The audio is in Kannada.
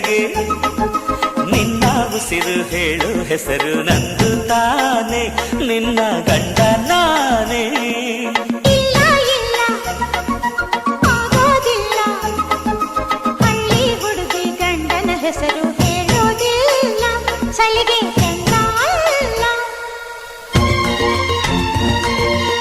ಕೆಳಗೆ ನಿನ್ನ ಉಸಿರು ಹೇಳು ಹೆಸರು ನಂದು ತಾನೆ. ನಿನ್ನ ಗಂಡ ನಾನೇ. ಹೆಸರು ಹೇಳೋದಿಲ್ಲ. ಚಳಿಗೆ